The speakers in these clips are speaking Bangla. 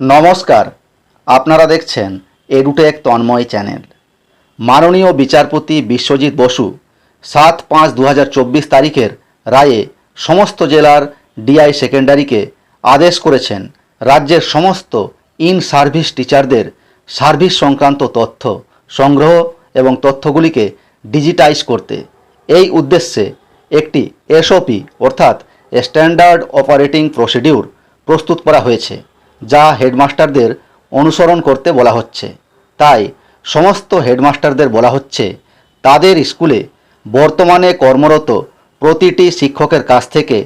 নমস্কার, আপনারা দেখছেন এডুটেক তন্ময় চ্যানেল। মাননীয় বিচারপতি বিশ্বজিৎ বসু সাত পাঁচ দু তারিখের রায়ে সমস্ত জেলার ডিআই সেকেন্ডারিকে আদেশ করেছেন রাজ্যের সমস্ত ইন সার্ভিস টিচারদের সার্ভিস সংক্রান্ত তথ্য সংগ্রহ এবং তথ্যগুলিকে ডিজিটাইজ করতে। এই উদ্দেশ্যে একটি এসওপি অর্থাৎ স্ট্যান্ডার্ড অপারেটিং প্রসিডিউর প্রস্তুত করা হয়েছে। যা হেডমাস্টারদের অনুসরণ করতে বলা হচ্ছে। তাই সমস্ত হেডমাস্টারদের বলা হচ্ছে, তাদের স্কুলে বর্তমানে কর্মরত প্রতিটি শিক্ষকের কাছ থেকে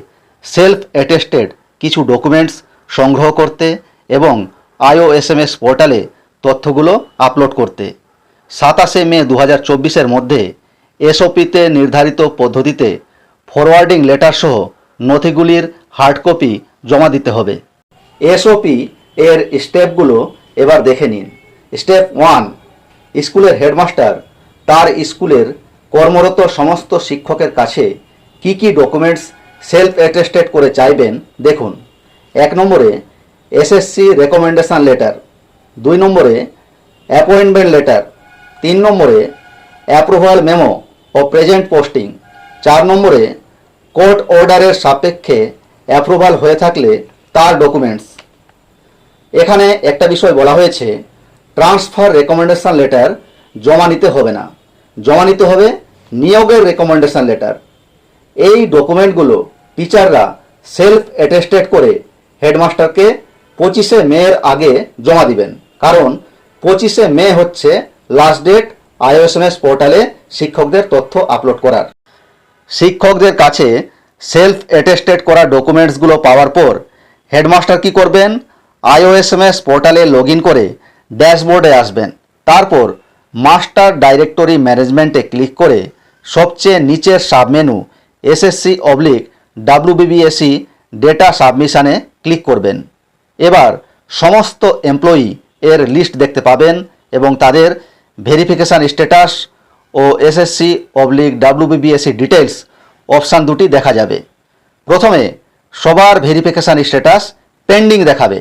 সেলফ অ্যাটেস্টেড কিছু ডকুমেন্টস সংগ্রহ করতে এবং আইওএসএমএস পোর্টালে তথ্যগুলো আপলোড করতে। সাতাশে মে দু হাজার মধ্যে এসওপিতে নির্ধারিত পদ্ধতিতে ফরওয়ার্ডিং লেটার সহ নথিগুলির হার্ড কপি জমা দিতে হবে। এসওপি এর স্টেপগুলো এবার দেখে নিন। স্টেপ ওয়ান, স্কুলের হেডমাস্টার, তার স্কুলের কর্মরত সমস্ত শিক্ষকের কাছে কি কি ডকুমেন্টস সেলফ অ্যাটেস্টেড করে চাইবেন দেখুন। এক নম্বরে এসএসসি রেকমেন্ডেশন লেটার দুই নম্বরে অ্যাপয়েন্টমেন্ট লেটার তিন নম্বরে অ্যাপ্রুভাল মেমো ও প্রেজেন্ট পোস্টিং চার নম্বরে কোর্ট অর্ডারের সাপেক্ষে অ্যাপ্রুভাল হয়ে থাকলে তার ডকুমেন্টস এখানে একটা বিষয় বলা হয়েছে ট্রান্সফার রেকমেন্ডেশন লেটার জমা নিতে হবে না। জমা নিতে হবে নিয়োগের রেকমেন্ডেশন লেটার এই ডকুমেন্টগুলো টিচাররা সেলফ অ্যাটেস্টেড করে হেডমাস্টারকে পঁচিশে মের আগে জমা দিবেন। কারণ পঁচিশে মে হচ্ছে লাস্ট ডেট আইওএসএমএস পোর্টালে শিক্ষকদের তথ্য আপলোড করার। শিক্ষকদের কাছে সেলফ অ্যাটেস্টেড করা ডকুমেন্টসগুলো পাওয়ার পর হেডমাস্টার কি করবেন? আইওএসএমএস পোর্টালে লগ করে ড্যাশবোর্ডে আসবেন। তারপর মাস্টার ডাইরেক্টরি ম্যানেজমেন্টে ক্লিক করে সবচেয়ে নিচের submenu SSC oblique WBBSC data সাবমিশানে click করবেন। এবার সমস্ত এমপ্লয়ি এর লিস্ট দেখতে পাবেন এবং তাদের ভেরিফিকেশান স্ট্যাটাস ও SSC oblique WBBSC details option দুটি দেখা যাবে। প্রথমে সবার ভেরিফিকেশান স্ট্যাটাস পেন্ডিং দেখাবে।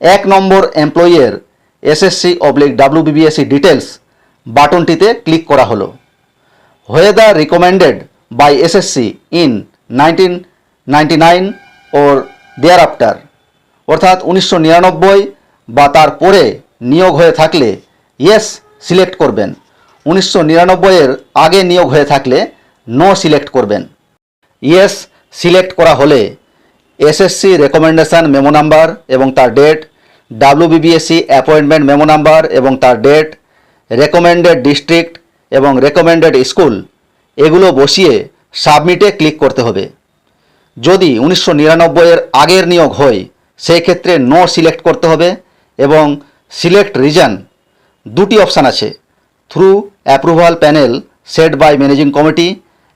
এক নম্বর এমপ্লয়ির এসএসসি অবলিক ডাব্লিউবিবিএসি ডিটেলস বাটনটিতে ক্লিক করা হলো। Whether recommended by SSC in 1999 or thereafter অর্থাৎ উনিশশো নিরানব্বই বা তার পরে নিয়োগ হয়ে থাকলে ইয়েস সিলেক্ট করবেন। উনিশশো নিরানব্বইয়ের আগে নিয়োগ হয়ে থাকলে নো সিলেক্ট করবেন। ইয়েস সিলেক্ট করা হলে এসএসসি রেকমেন্ডেশন মেমো নাম্বার এবং তার date WBBSSC appointment memo number এবং তার ডেট রেকমেন্ডেড ডিস্ট্রিক্ট এবং রেকমেন্ডেড স্কুল এগুলো বসিয়ে সাবমিটে ক্লিক করতে হবে। যদি উনিশশো নিরানব্বইয়ের আগের নিয়োগ হয়, সেই ক্ষেত্রে নো সিলেক্ট করতে হবে এবং সিলেক্ট রিজন দুটি অপশান আছে through approval panel set by managing committee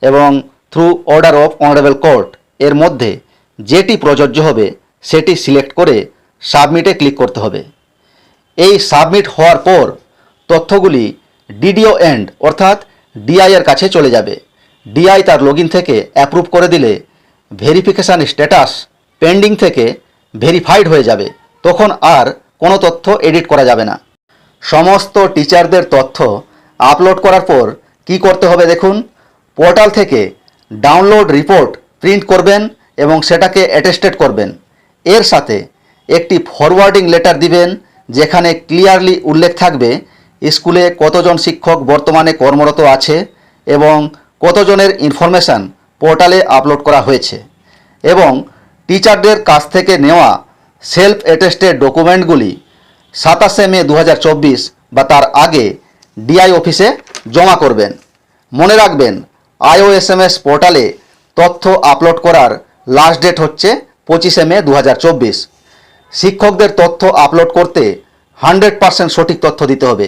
এবং through order of honourable court এর মধ্যে যেটি প্রযোজ্য হবে, সেটি সিলেক্ট করে সাবমিটে ক্লিক করতে হবে। এই সাবমিট হওয়ার পর তথ্যগুলি ডিডিও এন্ড, অর্থাৎ ডিআই এর কাছে চলে যাবে। ডিআই তার লগ থেকে অ্যাপ্রুভ করে দিলে ভেরিফিকেশান স্ট্যাটাস পেন্ডিং থেকে ভেরিফাইড হয়ে যাবে। তখন আর কোনো তথ্য এডিট করা যাবে না। সমস্ত টিচারদের তথ্য আপলোড করার পর কি করতে হবে দেখুন পোর্টাল থেকে ডাউনলোড রিপোর্ট প্রিন্ট করবেন এবং সেটাকে অ্যাটেস্টেড করবেন। এর সাথে একটি ফরওয়ার্ডিং লেটার দিবেন, যেখানে ক্লিয়ারলি উল্লেখ থাকবে স্কুলে কতজন শিক্ষক বর্তমানে কর্মরত আছে এবং কতজনের ইনফরমেশান পোর্টালে আপলোড করা হয়েছে। এবং টিচারদের কাছ থেকে নেওয়া সেলফ অ্যাটেস্টেড ডকুমেন্টগুলি সাতাশে মে দু হাজার চব্বিশ বা তার আগে ডিআই অফিসে জমা করবেন। মনে রাখবেন আইওএসএমএস পোর্টালে তথ্য আপলোড করার লাস্ট ডেট হচ্ছে পঁচিশে মে দু হাজার চব্বিশ। শিক্ষকদের তথ্য আপলোড করতে হান্ড্রেড পার্সেন্ট সঠিক তথ্য দিতে হবে।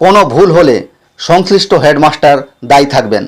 কোনো ভুল হলে সংশ্লিষ্ট হেডমাস্টার দায়ী থাকবেন।